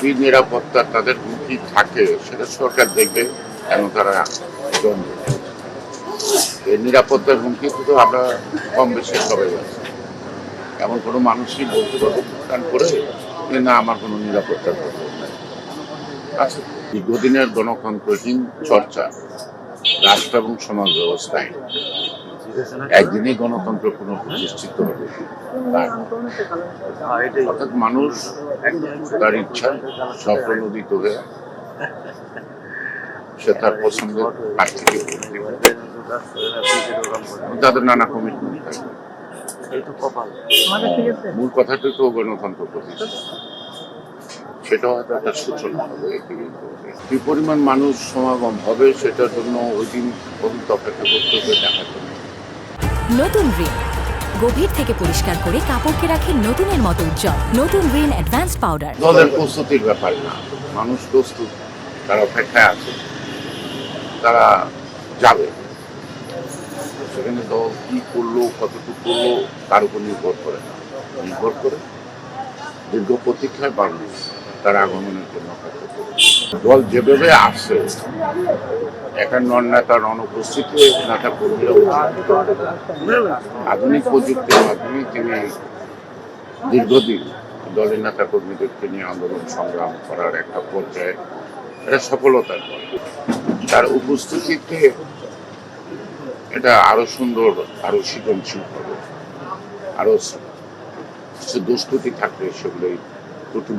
কি নিরাপত্তা তাদের হুমকি থাকে, সেটা সরকার দেখবে এবং তারা এই নিরাপত্তার হুমকি তো আমরা কম বেশি সবাই আছি এমন কোনো মানুষই বলতে পারব ভুটান করে যে না, আমার কোনো নিরাপত্তার প্রয়োজন নেই। আচ্ছা দীর্ঘদিনের গণতন্ত্রহীন চর্চা রাষ্ট্র এবং সমাজ ব্যবস্থায় একদিনে গণতন্ত্র পুনঃপ্রতিষ্ঠিত হবে। অর্থাৎ মানুষ তার ইচ্ছা স্বপ্রণোদিত হয়ে সে তার পছন্দের প্রার্থীকে তাদের নানা কমিটমেন্ট মূল কথাটা তো গণতন্ত্র প্রতিষ্ঠা। সেটা হয়তো একটা সূচনা হবে। কি পরিমাণ মানুষ সমাগম হবে সেটার জন্য ওই দিন পর্যন্ত অপেক্ষা করতে হবে দেখার জন্য নতুন রিন গভীর থেকে পরিষ্কার করে কাপড়কে রাখে নতুনের মতো উজ্জ্বল। নতুন রিন অ্যাডভান্স পাউডার দলের প্রস্তুতির ব্যাপার না। মানুষ প্রস্তুত। তারা অপেক্ষায় আছে। তারা যাবে। সেখানে দল কি করল কতটুকু করল তার উপর নির্ভর করে। না নির্ভর করে দীর্ঘ প্রতীক্ষায় মানুষ তার আগমনের জন্য দল যেভাবে আসছে একান্ন নেতার অনুপস্থিতি নেতা কর্মীরা আধুনিক প্রযুক্তির মাধ্যমে তিনি দীর্ঘদিন দলের নেতা কর্মীদেরকে নিয়ে আন্দোলন সংগ্রাম করার একটা পর্যায়ে, এটা সফলতার তার উপস্থিতিতে এটা আরও সুন্দর, আরও সৃজনশীল হবে। আরও কিছু দুষ্কৃতি থাকলে সেগুলোই ত্রুটি